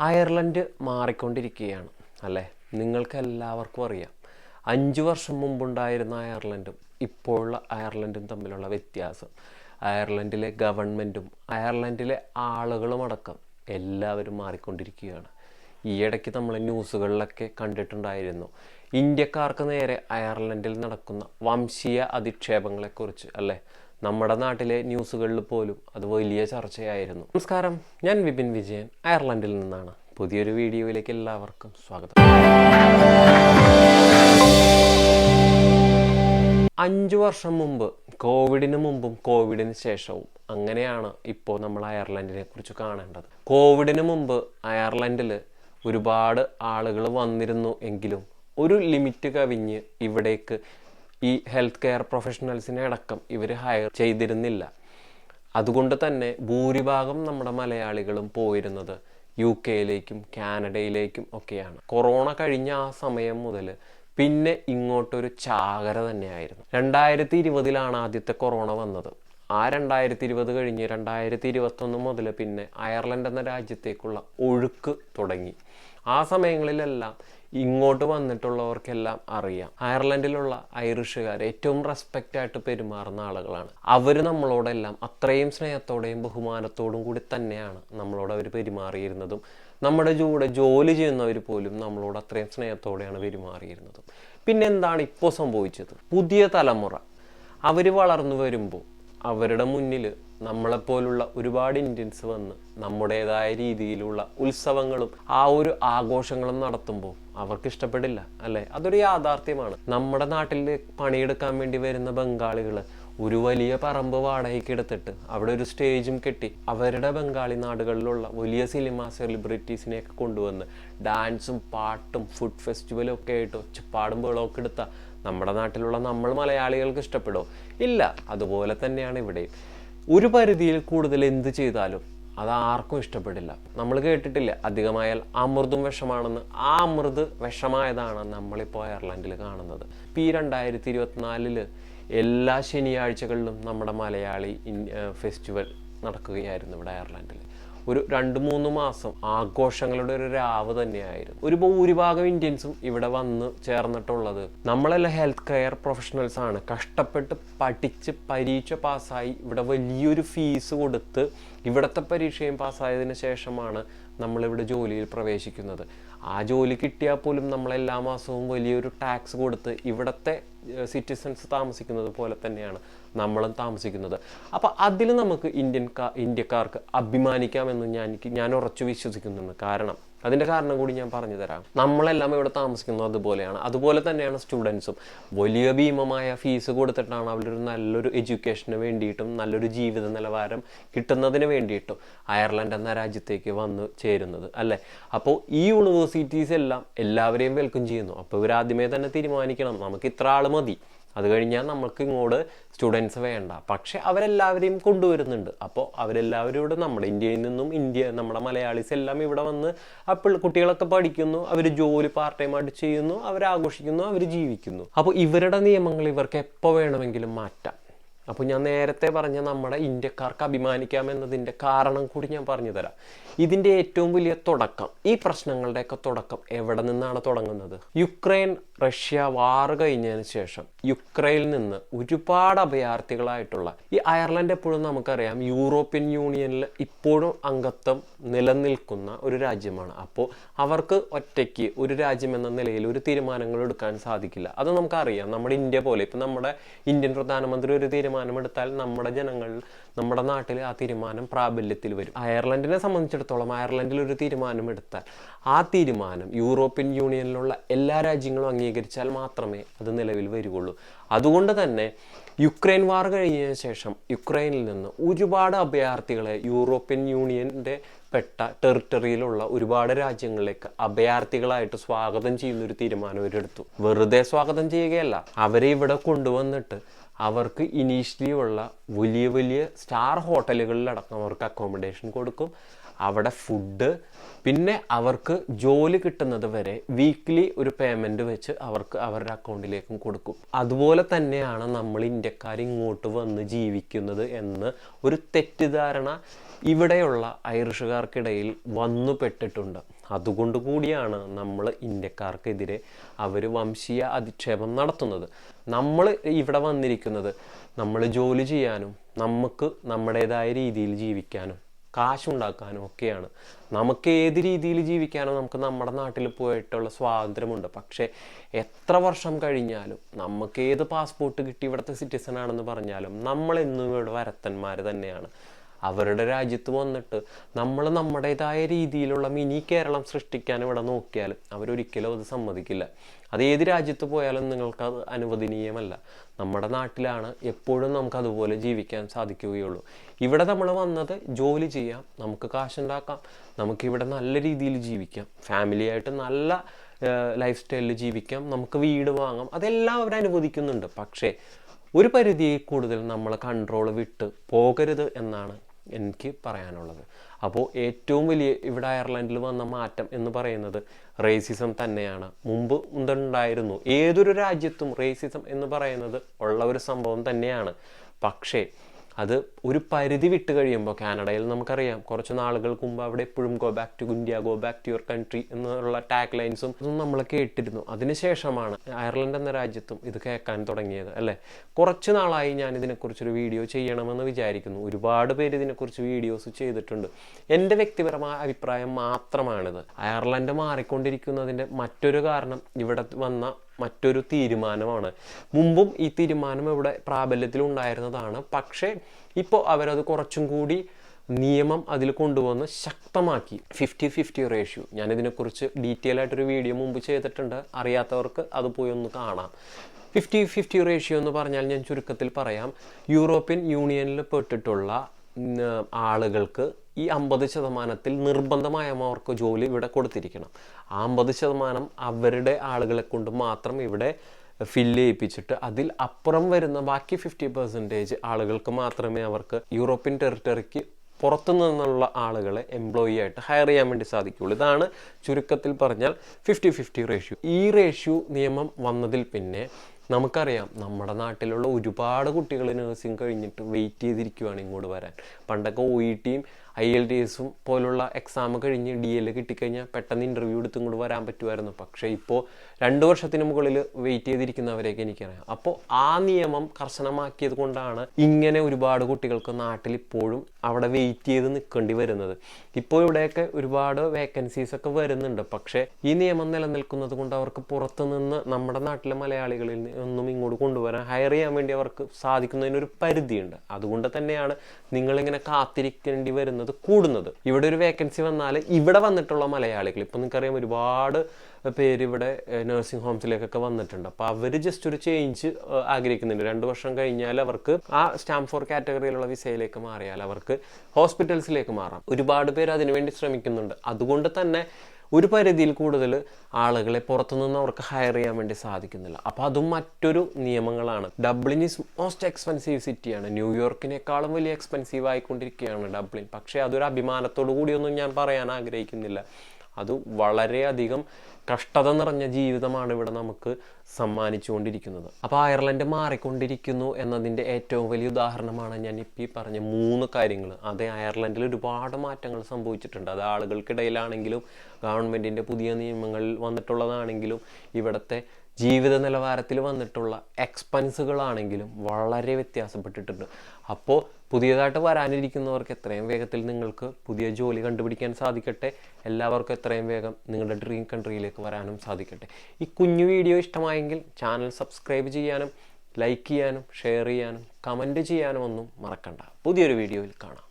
Ireland മാറിക്കൊണ്ടിരിക്കുകയാണ് അല്ലേ? നിങ്ങൾക്ക് എല്ലാവർക്കും അറിയാം. അഞ്ച് വർഷം മുമ്പുണ്ടായിരുന്ന അയർലൻഡും ഇപ്പോഴുള്ള അയർലൻഡും തമ്മിലുള്ള വ്യത്യാസം. അയർലൻഡിലെ ഗവൺമെന്റും അയർലൻഡിലെ ആളുകളും അടക്കം എല്ലാവരും മാറിക്കൊണ്ടിരിക്കുകയാണ്. ഈയിടയ്ക്ക് നമ്മൾ ന്യൂസുകളിലൊക്കെ കണ്ടിട്ടുണ്ടായിരുന്നു ഇന്ത്യക്കാർക്ക് നേരെ അയർലൻഡിൽ നടക്കുന്ന വംശീയ അധിക്ഷേപങ്ങളെക്കുറിച്ച് അല്ലേ? നമ്മുടെ നാട്ടിലെ ന്യൂസുകളിൽ പോലും അത് വലിയ ചർച്ചയായിരുന്നു. നമസ്കാരം. ഞാൻ വിപിൻ വിജയൻ. അയർലൻഡിൽ നിന്നാണ്. പുതിയൊരു വീഡിയോയിലേക്ക് എല്ലാവർക്കും സ്വാഗതം. അഞ്ചു വർഷം മുമ്പ് കോവിഡിന് മുമ്പും കോവിഡിന് ശേഷവും അങ്ങനെയാണ് ഇപ്പോൾ നമ്മൾ അയർലൻഡിനെ കുറിച്ച് കാണേണ്ടത്. കോവിഡിന് മുമ്പ് അയർലൻഡിൽ ഒരുപാട് ആളുകൾ വന്നിരുന്നു എങ്കിലും ഒരു ലിമിറ്റ് കവിഞ്ഞ് ഇവിടേക്ക് ഈ ഹെൽത്ത് കെയർ പ്രൊഫഷണൽസിനെ അടക്കം ഇവർ ഹയർ ചെയ്തിരുന്നില്ല. അതുകൊണ്ട് തന്നെ ഭൂരിഭാഗം നമ്മുടെ മലയാളികളും പോയിരുന്നത് യു കെയിലേക്കും കാനഡയിലേക്കും ഒക്കെയാണ്. കൊറോണ കഴിഞ്ഞ ആ സമയം മുതൽ പിന്നെ ഇങ്ങോട്ടൊരു ചാകര തന്നെയായിരുന്നു. രണ്ടായിരത്തി ഇരുപതിലാണ് ആദ്യത്തെ കൊറോണ വന്നത്. ആ രണ്ടായിരത്തി ഇരുപത് കഴിഞ്ഞ് രണ്ടായിരത്തി ഇരുപത്തൊന്ന് മുതൽ പിന്നെ അയർലൻഡ് എന്ന രാജ്യത്തേക്കുള്ള ഒഴുക്ക് തുടങ്ങി. ആ സമയങ്ങളിലെല്ലാം ഇങ്ങോട്ട് വന്നിട്ടുള്ളവർക്കെല്ലാം അറിയാം. അയർലൻഡിലുള്ള ഐറിഷുകാർ ഏറ്റവും റെസ്പെക്റ്റ് ആയിട്ട് പെരുമാറുന്ന ആളുകളാണ്. അവർ നമ്മളോടെല്ലാം അത്രയും സ്നേഹത്തോടെയും ബഹുമാനത്തോടും കൂടി തന്നെയാണ് നമ്മളോട് അവർ പെരുമാറിയിരുന്നതും. നമ്മുടെ കൂടെ ജോലി ചെയ്യുന്നവർ പോലും നമ്മളോട് അത്രയും സ്നേഹത്തോടെയാണ് പെരുമാറിയിരുന്നതും. പിന്നെ എന്താണ് ഇപ്പോൾ സംഭവിച്ചത്? പുതിയ തലമുറ. അവർ വളർന്നു വരുമ്പോൾ അവരുടെ മുന്നിൽ നമ്മളെപ്പോലുള്ള ഒരുപാട് ഇന്ത്യൻസ് വന്ന് നമ്മുടേതായ രീതിയിലുള്ള ഉത്സവങ്ങളും ആ ഒരു ആഘോഷങ്ങളും നടത്തുമ്പോൾ അവർക്ക് ഇഷ്ടപ്പെടില്ല അല്ലേ? അതൊരു യാഥാർത്ഥ്യമാണ്. നമ്മുടെ നാട്ടിൽ പണിയെടുക്കാൻ വേണ്ടി വരുന്ന ബംഗാളികൾ ഒരു വലിയ പറമ്പ് വാടകയ്ക്ക് എടുത്തിട്ട് അവിടെ ഒരു സ്റ്റേജും കെട്ടി അവരുടെ ബംഗാളി നാടുകളിലുള്ള വലിയ സിനിമ സെലിബ്രിറ്റീസിനെയൊക്കെ കൊണ്ടുവന്ന് ഡാൻസും പാട്ടും ഫുഡ് ഫെസ്റ്റിവലും ഒക്കെ ആയിട്ട് ഒച്ചപ്പാടും ബഹളമൊക്കെ എടുത്ത നമ്മുടെ നാട്ടിലുള്ള നമ്മൾ മലയാളികൾക്ക് ഇഷ്ടപ്പെടുമോ ഇല്ല. അതുപോലെ തന്നെയാണ് ഇവിടെയും. ഒരു പരിധിയിൽ കൂടുതൽ എന്ത് ചെയ്താലും അത് ആർക്കും ഇഷ്ടപ്പെടില്ല. നമ്മൾ കേട്ടിട്ടില്ല. അധികമായാൽ അമൃതും വിഷമാണെന്ന്. ആ അമൃത് വിഷമായതാണ് നമ്മളിപ്പോൾ അയർലൻഡിൽ കാണുന്നത്. ഈ രണ്ടായിരത്തി ഇരുപത്തിനാലിൽ എല്ലാ ശനിയാഴ്ചകളിലും നമ്മുടെ മലയാളി ഫെസ്റ്റിവൽ നടക്കുകയായിരുന്നു ഇവിടെ അയർലൻഡിൽ ഒരു രണ്ട് മൂന്ന് മാസം ആഘോഷങ്ങളുടെ ഒരു രാവ് തന്നെയായിരുന്നു. ഒരു ഭൂരിഭാഗം ഇന്ത്യൻസും ഇവിടെ വന്ന് ചേർന്നിട്ടുള്ളത് നമ്മളെല്ലാം ഹെൽത്ത് കെയർ പ്രൊഫഷണൽസ് ആണ്. കഷ്ടപ്പെട്ട് പഠിച്ച് പരീക്ഷ പാസ്സായി ഇവിടെ വലിയൊരു ഫീസ് കൊടുത്ത് ഇവിടുത്തെ പരീക്ഷയും പാസ്സായതിന് ശേഷമാണ് നമ്മളിവിടെ ജോലിയിൽ പ്രവേശിക്കുന്നത്. ആ ജോലി കിട്ടിയാൽ പോലും നമ്മൾ എല്ലാ മാസവും വലിയൊരു ടാക്സ് കൊടുത്ത് ഇവിടുത്തെ സിറ്റിസൺസ് താമസിക്കുന്നത് പോലെ തന്നെയാണ്. നമ്മളും താമസിക്കുന്നത്. അപ്പോൾ അതിൽ നമുക്ക് ഇന്ത്യൻ ഇന്ത്യക്കാർക്ക് അഭിമാനിക്കാമെന്ന് ഞാൻ ഞാൻ ഉറച്ചു വിശ്വസിക്കുന്നുണ്ട്. കാരണം അതിന്റെ കാരണം കൂടി ഞാൻ പറഞ്ഞു തരാം. നമ്മളെല്ലാം ഇവിടെ താമസിക്കുന്നത് അതുപോലെയാണ്. അതുപോലെ തന്നെയാണ് സ്റ്റുഡൻസും. വലിയ ഭീമമായ ഫീസ് കൊടുത്തിട്ടാണ് അവരൊരു നല്ലൊരു എഡ്യൂക്കേഷന് വേണ്ടിയിട്ടും നല്ലൊരു ജീവിത നിലവാരം കിട്ടുന്നതിന് വേണ്ടിയിട്ടും അയർലൻഡ് എന്ന രാജ്യത്തേക്ക് വന്ന് ചേരുന്നത് അല്ലേ? അപ്പോൾ ഈ യൂണിവേഴ്സിറ്റീസ് എല്ലാം എല്ലാവരെയും വെൽക്കം ചെയ്യുന്നു. അപ്പോൾ ഇവരാദ്യമേ തന്നെ തീരുമാനിക്കണം. നമുക്ക് ഇത്ര ആൾ മതി. അത് കഴിഞ്ഞാൽ നമുക്ക് ഇങ്ങോട്ട് സ്റ്റുഡൻസ് വേണ്ട. പക്ഷേ അവരെല്ലാവരെയും കൊണ്ടുവരുന്നുണ്ട്. അപ്പോൾ അവരെല്ലാവരും ഇവിടെ നമ്മുടെ ഇന്ത്യയിൽ നിന്നും ഇന്ത്യ നമ്മുടെ മലയാളീസ് എല്ലാം ഇവിടെ വന്ന് അപ്പോൾ കുട്ടികളൊക്കെ പഠിക്കുന്നു അവർ ജോലി പാർട്ട് ടൈം ആയിട്ട് ചെയ്യുന്നു അവർ ആഘോഷിക്കുന്നു അവർ ജീവിക്കുന്നു. അപ്പോൾ ഇവരുടെ നിയമങ്ങൾ ഇവർക്ക് എപ്പോൾ വേണമെങ്കിലും മാറ്റാം. അപ്പോൾ ഞാൻ നേരത്തെ പറഞ്ഞ നമ്മുടെ ഇന്ത്യക്കാർക്ക് അഭിമാനിക്കാം എന്നതിന്റെ കാരണം കൂടി ഞാൻ പറഞ്ഞു തരാം ഇതിന്റെ ഏറ്റവും വലിയ തുടക്കം ഈ പ്രശ്നങ്ങളുടെയൊക്കെ തുടക്കം എവിടെ നിന്നാണ് തുടങ്ങുന്നത്? യുക്രൈൻ റഷ്യ വാർ കഴിഞ്ഞതിന് ശേഷം യുക്രൈനിൽ നിന്ന് ഒരുപാട് അഭയാർത്ഥികളായിട്ടുള്ള ഈ അയർലൻഡ് എപ്പോഴും നമുക്കറിയാം യൂറോപ്യൻ യൂണിയനിൽ ഇപ്പോഴും അംഗത്വം നിലനിൽക്കുന്ന ഒരു രാജ്യമാണ്. അപ്പോൾ അവർക്ക് ഒറ്റയ്ക്ക് ഒരു രാജ്യം എന്ന നിലയിൽ ഒരു തീരുമാനങ്ങൾ എടുക്കാൻ സാധിക്കില്ല. അത് നമുക്കറിയാം. നമ്മുടെ ഇന്ത്യ പോലെ ഇപ്പം നമ്മുടെ ഇന്ത്യൻ പ്രധാനമന്ത്രി ഒരു തീരുമാനമെടുത്താൽ നമ്മുടെ ജനങ്ങൾ നമ്മുടെ നാട്ടിൽ ആ തീരുമാനം പ്രാബല്യത്തിൽ വരും. അയർലൻഡിനെ സംബന്ധിച്ചിടത്തോളം അയർലൻഡിൽ ഒരു തീരുമാനം എടുത്താൽ ആ തീരുമാനം യൂറോപ്യൻ യൂണിയനിലുള്ള എല്ലാ രാജ്യങ്ങളും അംഗീകരിച്ചാൽ മാത്രമേ അത് നിലവിൽ വരികയുള്ളൂ. അതുകൊണ്ട് തന്നെ യുക്രൈൻ വാർ കഴിഞ്ഞതിന് ശേഷം യുക്രൈനിൽ നിന്ന് ഒരുപാട് അഭയാർത്ഥികളെ യൂറോപ്യൻ യൂണിയന്റെ പെട്ട ടെറിട്ടറിയിലുള്ള ഒരുപാട് രാജ്യങ്ങളിലേക്ക് അഭയാർത്ഥികളായിട്ട് സ്വാഗതം ചെയ്യുന്ന ഒരു തീരുമാനം അവരെടുത്തു വെറുതെ സ്വാഗതം ചെയ്യുകയല്ല അവരെ ഇവിടെ കൊണ്ടുവന്നിട്ട് അവർക്ക് ഇനീഷ്യലി ഉള്ള വലിയ വലിയ സ്റ്റാർ ഹോട്ടലുകളിലടക്കം അവർക്ക് അക്കോമഡേഷൻ കൊടുക്കും. അവിടെ ഫുഡ് പിന്നെ അവർക്ക് ജോലി കിട്ടുന്നത് വരെ വീക്ക്ലി ഒരു പേയ്മെന്റ് വെച്ച് അവർക്ക് അവരുടെ അക്കൗണ്ടിലേക്കും കൊടുക്കും. അതുപോലെ തന്നെയാണ് നമ്മൾ ഇന്ത്യക്കാർ ഇങ്ങോട്ട് വന്ന് ജീവിക്കുന്നത് എന്ന് ഒരു തെറ്റിദ്ധാരണ ഇവിടെയുള്ള ഐറിഷുകാർക്കിടയിൽ വന്നു പെട്ടിട്ടുണ്ട് അതുകൊണ്ട് കൂടിയാണ് നമ്മൾ ഇന്ത്യക്കാർക്കെതിരെ അവർ വംശീയ അധിക്ഷേപം നടത്തുന്നത്. നമ്മൾ ഇവിടെ വന്നിരിക്കുന്നത് നമ്മൾ ജോലി ചെയ്യാനും നമുക്ക് നമ്മുടേതായ രീതിയിൽ ജീവിക്കാനും കാശുണ്ടാക്കാനും ഒക്കെയാണ്. നമുക്ക് ഏത് രീതിയിൽ ജീവിക്കാനോ നമുക്ക് നമ്മുടെ നാട്ടിൽ പോയിട്ടുള്ള സ്വാതന്ത്ര്യമുണ്ട്. പക്ഷേ എത്ര വർഷം കഴിഞ്ഞാലും നമുക്ക് ഏത് പാസ്പോർട്ട് കിട്ടി ഇവിടുത്തെ സിറ്റിസൺ ആണെന്ന് പറഞ്ഞാലും നമ്മളെന്നും ഇവിടെ വരത്തന്മാർ തന്നെയാണ്. അവരുടെ രാജ്യത്ത് വന്നിട്ട് നമ്മൾ നമ്മുടേതായ രീതിയിലുള്ള മിനി കേരളം സൃഷ്ടിക്കാൻ ഇവിടെ നോക്കിയാൽ അവരൊരിക്കലും അത് സമ്മതിക്കില്ല. അത് ഏത് രാജ്യത്ത് പോയാലും നിങ്ങൾക്ക് അത് അനുവദനീയമല്ല. നമ്മുടെ നാട്ടിലാണ് എപ്പോഴും നമുക്ക് അതുപോലെ ജീവിക്കാൻ സാധിക്കുകയുള്ളൂ. ഇവിടെ നമ്മൾ വന്നത് ജോലി ചെയ്യാം നമുക്ക് കാശുണ്ടാക്കാം നമുക്കിവിടെ നല്ല രീതിയിൽ ജീവിക്കാം. ഫാമിലിയായിട്ട് നല്ല ലൈഫ് സ്റ്റൈലിൽ ജീവിക്കാം നമുക്ക് വീട് വാങ്ങാം അതെല്ലാം അവർ അനുവദിക്കുന്നുണ്ട്. പക്ഷേ ഒരു പരിധിയിൽ കൂടുതൽ നമ്മൾ കൺട്രോൾ വിട്ട് പോകരുത് എന്നാണ് എനിക്ക് പറയാനുള്ളത്. അപ്പോൾ ഏറ്റവും വലിയ ഇവിടെ അയർലൻഡിൽ വന്ന മാറ്റം എന്ന് പറയുന്നത് റേസിസം തന്നെയാണ്. മുമ്പ് ഉണ്ടായിരുന്നു ഏതൊരു രാജ്യത്തും റേസിസം എന്ന് പറയുന്നത് ഉള്ള ഒരു സംഭവം തന്നെയാണ്. പക്ഷേ അത് ഒരു പരിധി വിട്ട് കഴിയുമ്പോൾ കാനഡയിൽ നമുക്കറിയാം. കുറച്ച് നാളുകൾക്ക് മുമ്പ് അവിടെ എപ്പോഴും go back to India go back to your country എന്നുള്ള ടാഗ് ലൈൻസും ഇതൊന്നും നമ്മൾ കേട്ടിരുന്നു. അതിനുശേഷമാണ് അയർലൻഡ് എന്ന രാജ്യത്തും ഇത് കേൾക്കാൻ തുടങ്ങിയത് അല്ലേ? കുറച്ച് നാളായി ഞാൻ ഇതിനെക്കുറിച്ചൊരു വീഡിയോ ചെയ്യണമെന്ന് വിചാരിക്കുന്നു. ഒരുപാട് പേര് ഇതിനെക്കുറിച്ച് വീഡിയോസ് ചെയ്തിട്ടുണ്ട്. എന്റെ വ്യക്തിപരമായ അഭിപ്രായം മാത്രമാണിത്. അയർലൻഡ് മാറിക്കൊണ്ടിരിക്കുന്നതിന്റെ മറ്റൊരു കാരണം ഇവിടെ വന്ന മറ്റൊരു തീരുമാനമാണ്. മുമ്പും ഈ തീരുമാനം ഇവിടെ പ്രാബല്യത്തിൽ ഉണ്ടായിരുന്നതാണ്. പക്ഷേ ഇപ്പോൾ അവരത് കുറച്ചും കൂടി നിയമം അതിൽ കൊണ്ടുവന്ന് ശക്തമാക്കി. ഫിഫ്റ്റി ഫിഫ്റ്റി റേഷ്യോ ഞാനിതിനെക്കുറിച്ച് ഡീറ്റെയിൽ ആയിട്ടൊരു വീഡിയോ മുമ്പ് ചെയ്തിട്ടുണ്ട്. അറിയാത്തവർക്ക് അത് പോയി ഒന്ന് കാണാം. ഫിഫ്റ്റി ഫിഫ്റ്റി റേഷ്യോ എന്ന് പറഞ്ഞാൽ ഞാൻ ചുരുക്കത്തിൽ പറയാം. യൂറോപ്യൻ യൂണിയനിൽ പെട്ടിട്ടുള്ള ആളുകൾക്ക് ഈ അമ്പത് ശതമാനത്തിൽ നിർബന്ധമായും അവർക്ക് ജോലി ഇവിടെ കൊടുത്തിരിക്കണം. ആ അമ്പത് ശതമാനം അവരുടെ ആളുകളെ കൊണ്ട് മാത്രം ഇവിടെ ഫില്ല് ചെയ്യിപ്പിച്ചിട്ട് അതിൽ അപ്പുറം വരുന്ന ബാക്കി ഫിഫ്റ്റി പെർസെന്റേജ് ആളുകൾക്ക് മാത്രമേ അവർക്ക് യൂറോപ്യൻ ടെറിട്ടറിക്ക് പുറത്തു നിന്നുള്ള ആളുകളെ എംപ്ലോയി ആയിട്ട് ഹയർ ചെയ്യാൻ വേണ്ടി സാധിക്കുകയുള്ളു. ഇതാണ് ചുരുക്കത്തിൽ പറഞ്ഞാൽ ഫിഫ്റ്റി ഫിഫ്റ്റി റേഷ്യോ ഈ റേഷ്യോ നിയമം വന്നതിൽ പിന്നെ നമുക്കറിയാം നമ്മുടെ നാട്ടിലുള്ള ഒരുപാട് കുട്ടികൾ നഴ്സിംഗ് കഴിഞ്ഞിട്ട് വെയിറ്റ് ചെയ്തിരിക്കുവാണ് ഇങ്ങോട്ട് വരാൻ. പണ്ടൊക്കെ ഒ ഇ ടിയും ഐ എൽ ടി എസും പോലുള്ള എക്സാം കഴിഞ്ഞ് ഡി എൽ കിട്ടിക്കഴിഞ്ഞാൽ പെട്ടെന്ന് ഇന്റർവ്യൂ എടുത്തും കൊണ്ട് വരാൻ പറ്റുമായിരുന്നു. പക്ഷേ ഇപ്പോൾ രണ്ട് വർഷത്തിന് മുകളിൽ വെയിറ്റ് ചെയ്തിരിക്കുന്നവരെയൊക്കെ എനിക്കറിയാം. അപ്പോൾ ആ നിയമം കർശനമാക്കിയത് കൊണ്ടാണ് ഇങ്ങനെ ഒരുപാട് കുട്ടികൾക്ക് നാട്ടിൽ ഇപ്പോഴും അവിടെ വെയിറ്റ് ചെയ്ത് നിൽക്കേണ്ടി വരുന്നത്. ഇപ്പോൾ ഇവിടെയൊക്കെ ഒരുപാട് വേക്കൻസീസ് ഒക്കെ വരുന്നുണ്ട്. പക്ഷേ ഈ നിയമം നിലനിൽക്കുന്നത് കൊണ്ട് അവർക്ക് പുറത്തുനിന്ന് നമ്മുടെ നാട്ടിലെ മലയാളികളിൽ ഒന്നും ഇങ്ങോട്ട് കൊണ്ടുവരാൻ ഹയർ ചെയ്യാൻ വേണ്ടി അവർക്ക് സാധിക്കുന്നതിനൊരു പരിധിയുണ്ട്. അതുകൊണ്ട് തന്നെയാണ് നിങ്ങളിങ്ങനെ കാത്തിരിക്കേണ്ടി വരുന്നത്. കൂടുന്നത്. ഇവിടെ ഒരു വേക്കൻസി വന്നാൽ ഇവിടെ വന്നിട്ടുള്ള മലയാളികൾ ഇപ്പം നിങ്ങൾക്കറിയാം ഒരുപാട് പേര് ഇവിടെ നഴ്സിംഗ് ഹോംസിലേക്കൊക്കെ വന്നിട്ടുണ്ട്. അപ്പോൾ അവർ ജസ്റ്റ് ഒരു ചേഞ്ച് ആഗ്രഹിക്കുന്നുണ്ട്. രണ്ട് വർഷം കഴിഞ്ഞാൽ അവർക്ക് ആ സ്റ്റാമ്പ് ഫോർ കാറ്റഗറിയിലുള്ള വിസയിലേക്ക് മാറിയാൽ അവർക്ക് ഹോസ്പിറ്റൽസിലേക്ക് മാറാം. ഒരുപാട് പേര് അതിനുവേണ്ടി ശ്രമിക്കുന്നുണ്ട്. അതുകൊണ്ട് തന്നെ ഒരു പരിധിയിൽ കൂടുതൽ ആളുകളെ പുറത്തുനിന്ന് അവർക്ക് ഹയർ ചെയ്യാൻ വേണ്ടി സാധിക്കുന്നില്ല. അപ്പോൾ അതും മറ്റൊരു നിയമങ്ങളാണ്. ഡബ്ലിൻ ഈസ് മോസ്റ്റ് എക്സ്പെൻസീവ് സിറ്റിയാണ് ന്യൂയോർക്കിനേക്കാളും വലിയ എക്സ്പെൻസീവ് ആയിക്കൊണ്ടിരിക്കുകയാണ് ഡബ്ലിൻ പക്ഷേ അതൊരു അഭിമാനത്തോടു കൂടിയൊന്നും ഞാൻ പറയാൻ ആഗ്രഹിക്കുന്നില്ല. അത് വളരെയധികം കഷ്ടത നിറഞ്ഞ ജീവിതമാണ് ഇവിടെ നമുക്ക് സമ്മാനിച്ചുകൊണ്ടിരിക്കുന്നത്. അപ്പോൾ അയർലൻഡ് മാറിക്കൊണ്ടിരിക്കുന്നു എന്നതിന്റെ ഏറ്റവും വലിയ ഉദാഹരണമാണ് ഞാൻ ഇപ്പോൾ ഈ പറഞ്ഞ മൂന്ന് കാര്യങ്ങൾ. അതേ അയർലൻഡിൽ ഒരുപാട് മാറ്റങ്ങൾ സംഭവിച്ചിട്ടുണ്ട്. അത് ആളുകൾക്കിടയിലാണെങ്കിലും ഗവൺമെന്റിന്റെ പുതിയ നിയമങ്ങളിൽ വന്നിട്ടുള്ളതാണെങ്കിലും ഇവിടുത്തെ ജീവിത നിലവാരത്തിൽ വന്നിട്ടുള്ള എക്സ്പെൻസുകളാണെങ്കിലും വളരെ വ്യത്യാസപ്പെട്ടിട്ടുണ്ട്. അപ്പോൾ പുതിയതായിട്ട് വരാനിരിക്കുന്നവർക്ക് എത്രയും വേഗത്തിൽ നിങ്ങൾക്ക് പുതിയ ജോലി കണ്ടുപിടിക്കാൻ സാധിക്കട്ടെ. എല്ലാവർക്കും എത്രയും വേഗം നിങ്ങളുടെ ഡ്രീം കൺട്രിയിലേക്ക് വരാനും സാധിക്കട്ടെ. ഈ കുഞ്ഞു വീഡിയോ ഇഷ്ടമായെങ്കിൽ ചാനൽ സബ്സ്ക്രൈബ് ചെയ്യാനും ലൈക്ക് ചെയ്യാനും ഷെയർ ചെയ്യാനും കമന്റ് ചെയ്യാനും ഒന്നും മറക്കണ്ട. പുതിയൊരു വീഡിയോയിൽ കാണാം.